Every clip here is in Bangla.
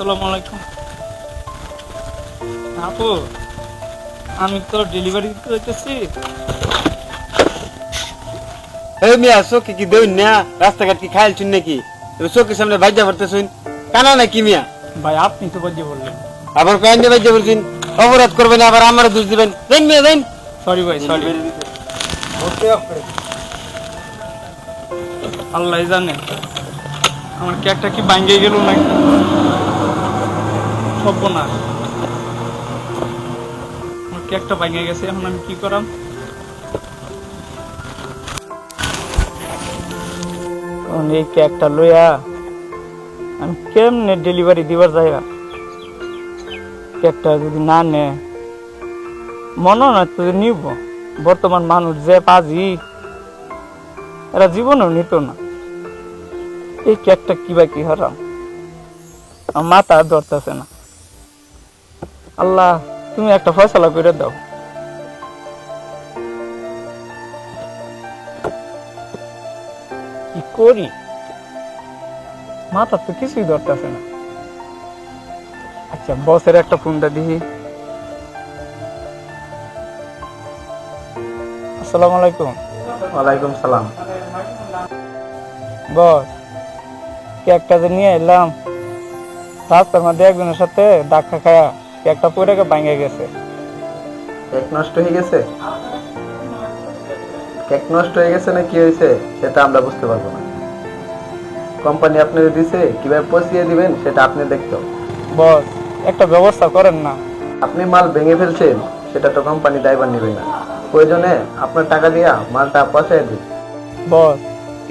আসসালামু আলাইকুম। আপু আমি তো ডেলিভারি দিতে যাইতেছি। এই মিয়া চোখে কি দেউন না? রাস্তাঘাট কি খাইল চুন নাকি? চোখের সামনে ভাজ্যা পড়তে শুন কানা নাকি মিয়া? ভাই আপনি তো বাজে বললেন আবার কয়েন দিয়ে ভাজ্যা পড়ছেন। অপরাধ করবেন আবার আমার দোষ দিবেন। দেন মিয়া দেন। সরি ভাই সরি আল্লাহ জানে। আমার কেকটা কি ভাঙ্গে গেল নাকি? সব না আমার ভাঙ্গে গেছে, এখন আমি কি করাম? এই কেকটা লইয়া আমি কেমনে ডেলিভারি দিবার যাইবা? কেকটা যদি না নেয় মনে না তো নিব। বর্তমান মানুষ যে পাজি, এরা জীবনও নিত না। এই কেকটা কিবা কি হারাম? মাথা ধরতেছে না। আল্লাহ তুমি একটা ফয়সালা করে দাও। কি করি? মাথা তো কিছুই ধরতেছে না। আচ্ছা বসের একটা ফোনটা দিই আসসালামু আলাইকুম। ওয়ালাইকুম সালাম। বস কেকটা যে নিয়ে এলাম। রাস্তার মধ্যে একজনের সাথে ডাক্কা খায়া কেকটা পরে ভাঙে গেছে। কেক নষ্ট হয়ে গেছে? কেক নষ্ট হয়ে গেছে না কি হয়েছে সেটা আমরা বুঝতে পারব না। কোম্পানি আপনাকে দিছে কীভাবে পচিয়ে দিবেন সেটা আপনি দেখতে। বস একটা ব্যবস্থা করেন না। আপনি মাল ভেঙে ফেলছেন সেটা তো কোম্পানি দায়ভার নেবে না। প্রয়োজনে আপনার টাকা দিয়া মালটা পচাই দিন। বস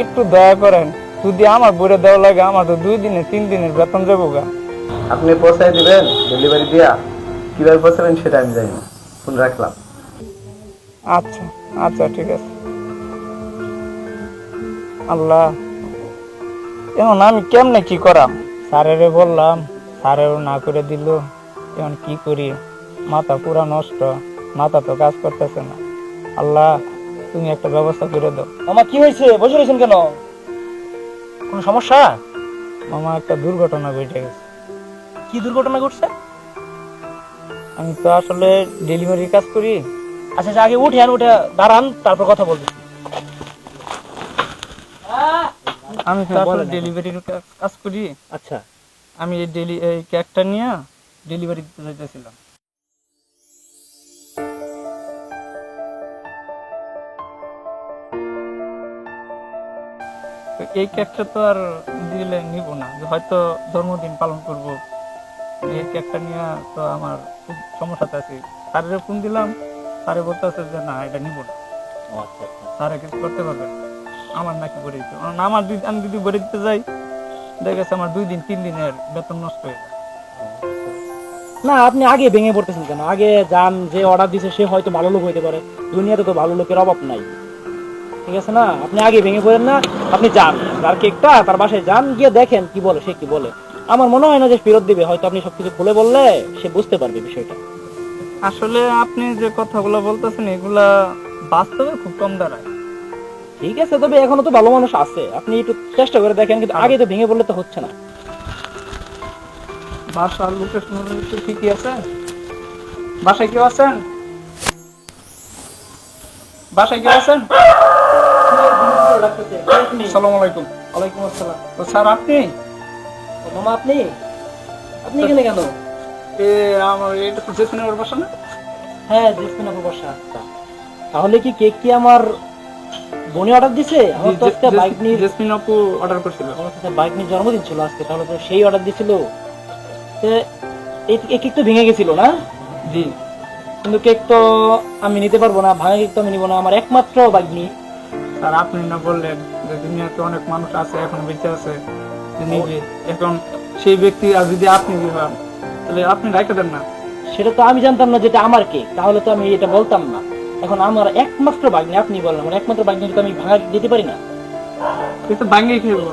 একটু দয়া করেন। যদি আমার বইরে দেওয়া লাগে আমার তো দুই দিনে তিন দিনের বেতন দেবো গা। আপনি পচাই দিবেন ডেলিভারি দিয়া। কীভাবে পচাবেন সেটা আমি জানি না। ফোন রাখলাম। আচ্ছা আচ্ছা ঠিক আছে। আল্লাহ। এখন আমি কেমনে কি করাম? স্যারেরে বললাম স্যারেও না করে দিল। এখন কি করি? মাথা পুরা নষ্ট। মাথা তো কাজ করতেছে না। আল্লাহ তুমি একটা ব্যবস্থা করে দাও। মামা কি হয়েছে? বসে রয়েছেন কেন? কোনো সমস্যা? মামা একটা দুর্ঘটনা ঘটে গেছে। কি দুর্ঘটনা ঘটছে? আমি তো আসলে ডেলিভারির কাজ করি। আচ্ছা আচ্ছা, আগে উঠে আন উঠে দাঁড়ান তারপর কথা বলব। আমি তো আসলে ডেলিভারির কাজ করি। আচ্ছা। আমি এই ডেলি এই কেকটা নিয়ে ডেলিভারি দিতে যাইতেছিলাম। তো এই কেকটা তো আর দিলে নিব না। হয়তো জন্মদিন পালন করব। এই নিয়ে তো আমার খুব সমস্যাতে আছি। স্যারের ফোন দিলাম স্যারে বলতেছে যে না এটা নিব না। আচ্ছা আচ্ছা। স্যারে কিছু করতে পারবে আমার নাকি ভরে দিতে আমার যদি আমি যদি ভরে দিতে যাই দেখা গেছে আমার দুই দিন তিন দিনের বেতন নষ্ট হয়ে যায়। না আপনি আগে ভেঙে পড়তেছেন কেন? আগে যান যে অর্ডার দিছে সে হয়তো ভালো লোক হইতে পারে। দুনিয়াতে তো ভালো লোকের অভাব নাই। ঠিক আছে না? আপনি আগে ভেঙে পড়েন না আপনি যান। তার কেকটা তার বাসায় যান গিয়ে দেখেন কি বলে সে কি বলে। আমার মনে হয় না যে ফেরত দিবে হয়তো আপনি সবকিছু খুলে বললে সে বুঝতে পারবে বিষয়টা। আসলে আপনি যে কথাগুলো বলতেছেন এগুলা বাস্তবে খুব কম দাঁড়ায়। ঠিক আছে তবে এখনও তো ভালো মানুষ আছে। আপনি একটু চেষ্টা করে দেখেন কিন্তু আগে তো ভেঙে পড়লে তো হচ্ছে না। বাসার লোকেশন একটু ঠিকই আছে। বাসায় কেউ আছেন? বাসায় কেউ আছেন? সালাম আলাইকুম। ওয়ালাইকুম আসসালাম। তো স্যার আপনি? মামা আপনি? আপনি এখানে কেন? এ আমার এটা তো জেসমিনের বাসা না? হ্যাঁ জেসমিন আপু বসা আচ্ছা। তাহলে কি কেক কি আমার বোনে অর্ডার দিছে? আমার তো আজকে বাইক নিয়ে জেসমিন আপু অর্ডার করছিল। আমার তো বাইক নিয়ে জন্মদিন ছিল আজকে তাহলে তো সেই অর্ডার দিছিল। তে এই কেক তো ভেঙে গেছিল না? জি। কিন্তু কেক তো আমি নিতে পারব না ভাঙা কেক তো আমি নিব না আমার একমাত্র বাইক নিয়ে স্যার আপনি না বললেন যে দুনিয়াতে অনেক মানুষ আছে এখন বেঁচে আছে। নিবে এখন সেই ব্যক্তি আর যদি আপনি হন তাহলে আপনি রাখে দেন না। সেটা তো আমি জানতাম না যেটা আমার কেক তাহলে তো আমি এটা বলতাম না। এখন আমার একমাত্র আপনি বলেন আমার একমাত্র তো আমি ভাঙা দিতে পারি না। খেলব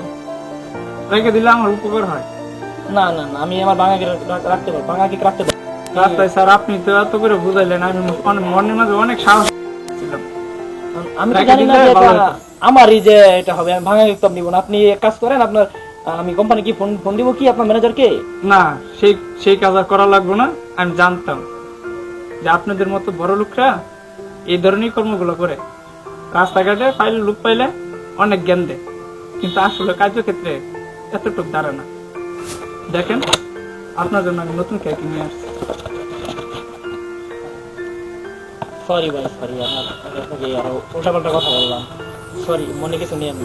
রেখে দিলে আমার উপকার হয়। না না না আমি আমার ভাঙা কেক রাখতে পারব ভাঙা কেক রাখতে পারব। রাস্তায় স্যার আপনি তো এত করে বুঝাইলেন আমি মনের মাঝে অনেক সাহস ছিলাম। আমি জানি না যে এটা আমারই যে এটা হবে আমি ভাঙা কেক তো নিব না। আপনি এক কাজ করেন আপনার আমি কোম্পানি কি ফোন ফোন দিব কি আপনার ম্যানেজারকে না সেই সেই কাজ আর করা লাগবে না আমি জানতাম যে আপনাদের মতো বড় লোকরা এই ধরনের কর্মগুলো করে। রাস্তাঘাটে পাইলে লোক পাইলে অনেক জ্ঞান দেয় কিন্তু আসলে কার্যক্ষেত্রে এতটুকু দাঁড়ায় না দেখেন আপনার জন্য আমি নতুন কেক নিয়ে আসছি সরি ভাই সরি আপনাকে আরও উল্টাপাল্টা কথা বললাম। সরি মনে কিছু নিয়ে না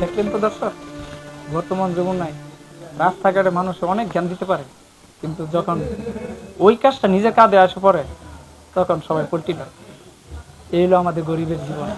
দেখলেন তো দর্শক? বর্তমান জীবনায় রাস্তাঘাটে মানুষ অনেক জ্ঞান দিতে পারে, কিন্তু যখন ওই কাজটা নিজের কাঁধে আসে পরে তখন সবাই পল্টি না এই হলো আমাদের গরিবের জীবন।